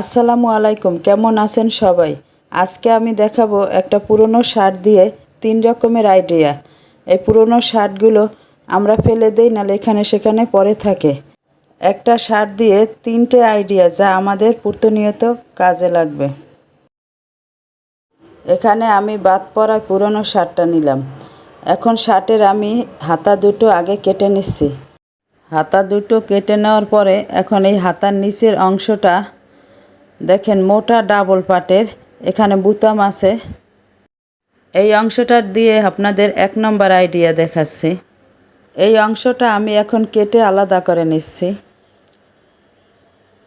আসসালামু আলাইকুম, কেমন আছেন সবাই? আজকে আমি দেখাবো একটা পুরনো শার্ট দিয়ে তিন রকমের আইডিয়া এই পুরনো শার্টগুলো আমরা ফেলে দেই, নাহলে এখানে সেখানে পরে থাকে। একটা শার্ট দিয়ে তিনটে আইডিয়া যা আমাদের প্রতিনিয়ত কাজে লাগবে। এখানে আমি বাদ পড়া পুরনো শার্টটা নিলাম। এখন শার্টের আমি হাতা দুটো আগে কেটে নিচ্ছি। হাতা দুটো কেটে নেওয়ার পরে এখন এই হাতার নিচের অংশটা দেখেন মোটা ডাবল পাটের এখানে বুতাম আছে। এই অংশটা দিয়ে আপনাদের এক নম্বর আইডিয়া দেখাচ্ছি। এই অংশটা আমি এখন কেটে আলাদা করে নিচ্ছি।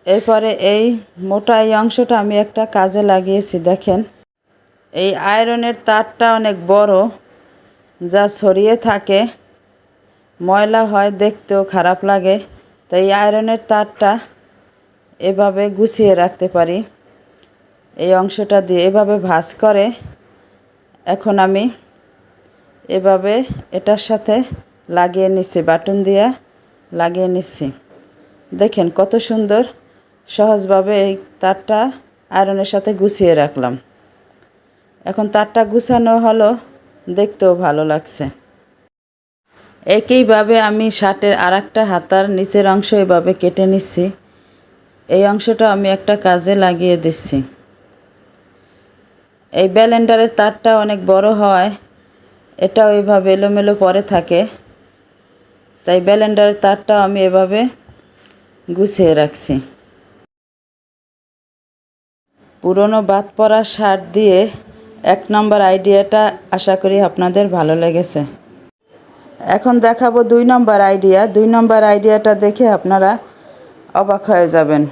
এরপরে এই মোটা এই অংশটা আমি একটা কাজে লাগিয়েছি, দেখেন। এই আয়রনের তারটা অনেক বড়, যা ছড়িয়ে থাকে। ময়লা হয়, দেখতেও খারাপ লাগে। তাই আয়রনের তারটা এভাবে গুছিয়ে রাখতে পারি। এই অংশটা দিয়ে এভাবে ভাজ করে এখন আমি এভাবে এটার সাথে লাগিয়ে নিচ্ছি বাটন দিয়ে লাগিয়ে নিচ্ছি দেখেন কত সুন্দর সহজভাবে এই তারটা আয়রনের সাথে গুছিয়ে রাখলাম। এখন তারটা গুছানো হলো, দেখতেও ভালো লাগছে। একইভাবে আমি শার্টের আর একটা হাতার নিচের অংশ এভাবে কেটে নিচ্ছি এই অংশটা আমি একটা কাজে লাগিয়ে দিচ্ছি। এই ব্যালেন্ডারের তারটা অনেক বড় হয় এটা ওইভাবে এলোমেলো পরে থাকে। তাই ব্যালেন্ডারের তারটা আমি এভাবে গুছিয়ে রাখছি। পুরনো বাদ পরা শার্ট দিয়ে এক নম্বর আইডিয়াটা আশা করি আপনাদের ভালো লেগেছে। এখন দেখাবো দুই নম্বর আইডিয়া। দুই নম্বর আইডিয়াটা দেখে আপনারা অবাক হয়ে যাবেন।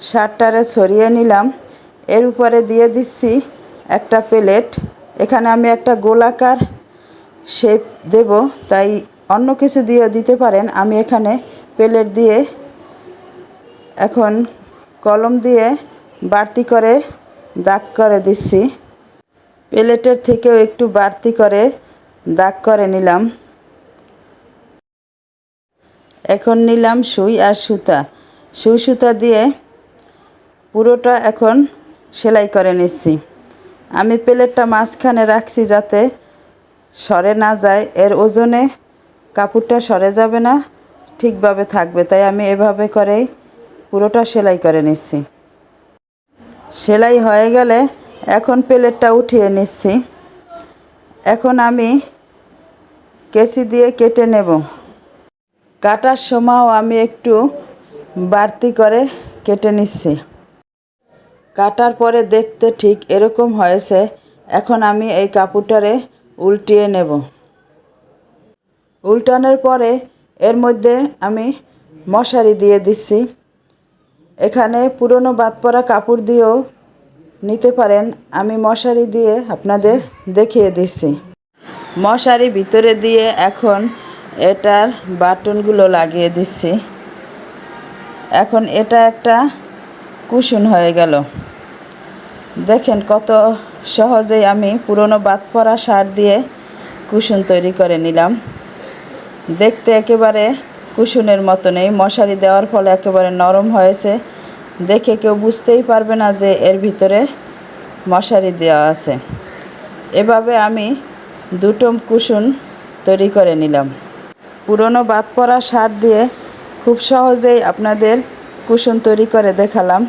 শার্টটারে ছড়িয়ে নিলাম, এর উপরে দিয়ে দিচ্ছি একটা প্লেট। এখানে আমি একটা গোলাকার শেপ দেব, তাই অন্য কিছু দিয়ে দিতে পারেন। আমি এখানে প্লেট দিয়ে এখন কলম দিয়ে বাড়তি করে দাগ করে দিচ্ছি। প্লেটের থেকেও একটু বাড়তি করে দাগ করে নিলাম। এখন নিলাম সুই আর সুতা। সুই সুতা দিয়ে পুরোটা এখন সেলাই করে নিচ্ছি। আমি প্লেটটা মাঝখানে রাখছি যাতে সরে না যায়। এর ওজনে কাপড়টা সরে যাবে না, ঠিকভাবে থাকবে। তাই আমি এভাবে করেই পুরোটা সেলাই করে নিচ্ছি। সেলাই হয়ে গেলে এখন প্লেটটা উঠিয়ে নিচ্ছি। এখন আমি কেসি দিয়ে কেটে নেব। কাটার সময়ও আমি একটু বাড়তি করে কেটে নিচ্ছি। কাটার পরে দেখতে ঠিক এরকম হয়েছে, এখন আমি এই কাপড়টারে উল্টিয়ে নেব। উল্টানোর পরে এর মধ্যে আমি মশারি দিয়ে দিচ্ছি। এখানে পুরনো বাদ পরা কাপড় দিয়েও নিতে পারেন, আমি মশারি দিয়ে আপনাদের দেখিয়ে দিচ্ছি। মশারি ভিতরে দিয়ে এখন এটার বাটনগুলো লাগিয়ে দিচ্ছি। এখন এটা একটা কুশন হয়ে গেল। দেখেন কত সহজেই আমি পুরনো বাদ পরা সার দিয়ে কুশন তৈরি করে নিলাম। দেখতে একেবারে কুশনের মতো নেই মশারি দেওয়ার ফলে একেবারে নরম হয়েছে। দেখে কেউ বুঝতেই পারবে না যে এর ভিতরে মশারি দেওয়া আছে। এভাবে আমি দুটো কুশন তৈরি করে নিলাম। পুরনো বাদ পরা সার দিয়ে খুব সহজেই আপনাদের কুশন তৈরি করে দেখালাম।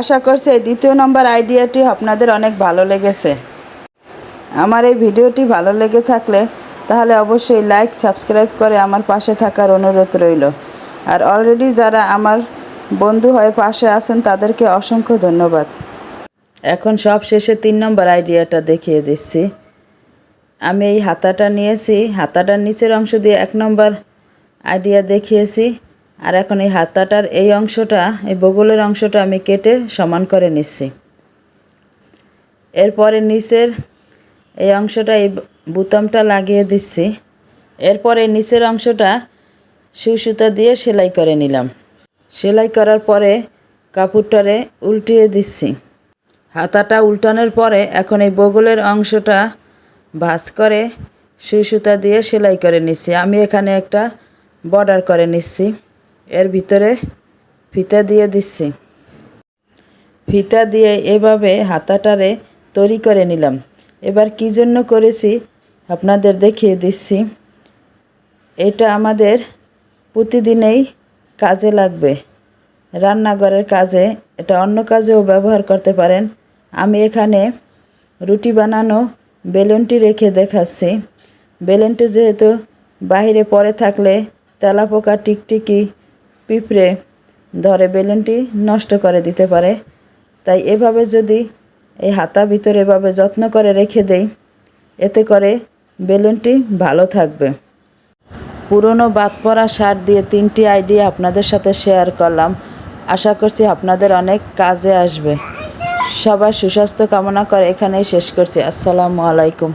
আশা করছি এই দ্বিতীয় নম্বর আইডিয়াটি আপনাদের অনেক ভালো লেগেছে। আমার এই ভিডিওটি ভালো লেগে থাকলে তাহলে অবশ্যই লাইক, সাবস্ক্রাইব করে আমার পাশে থাকার অনুরোধ রইল। আর অলরেডি যারা আমার বন্ধু হয়ে পাশে আছেন, তাদেরকে অসংখ্য ধন্যবাদ। এখন সব শেষে তিন নম্বর আইডিয়াটা দেখিয়ে দিচ্ছি। আমি এই হাতাটা নিয়েছি, হাতাটার নিচের অংশ দিয়ে এক নম্বর আইডিয়া দেখিয়েছি, আর এখন এই হাতাটার এই অংশটা, এই বগলের অংশটা আমি কেটে সমান করে নিচ্ছি। এরপরে নিচের এই অংশটা, এই বুতামটা লাগিয়ে দিচ্ছি। এরপরে নিচের অংশটা সুতা দিয়ে সেলাই করে নিলাম। সেলাই করার পরে কাপড়টারে উল্টিয়ে দিচ্ছি। হাতাটা উল্টানোর পরে এখন এই বগলের অংশটা ভাঁজ করে সুই সুতা দিয়ে সেলাই করে নিচ্ছি আমি এখানে একটা বর্ডার করে নিচ্ছি এর ভিতরে ফিতা দিয়ে দিচ্ছি ফিতা দিয়ে এভাবে হাতাটারে তৈরি করে নিলাম। এবার কি জন্য করেছি আপনাদের দেখিয়ে দিচ্ছি। এটা আমাদের প্রতিদিনেই কাজে লাগবে। রান্নাঘরের কাজে, এটা অন্য কাজেও ব্যবহার করতে পারেন। আমি এখানে রুটি বানানো বেলুনটি রেখে দেখাচ্ছি। বেলুনটি যেহেতু বাইরে পড়ে থাকলে তেলাপোকা টিকটিকি পিঁপড়ে ধরে বেলুনটি নষ্ট করে দিতে পারে। তাই এভাবে যদি এই হাতা ভিতরে এভাবে যত্ন করে রেখে দেই, এতে করে বেলুনটি ভালো থাকবে। পুরনো বাদ পড়া সার দিয়ে তিনটি আইডিয়া আপনাদের সাথে শেয়ার করলাম। আশা করছি আপনাদের অনেক কাজে আসবে। সবার সুস্বাস্থ্য কামনা করে এখানেই শেষ করছি। আসসালামু আলাইকুম।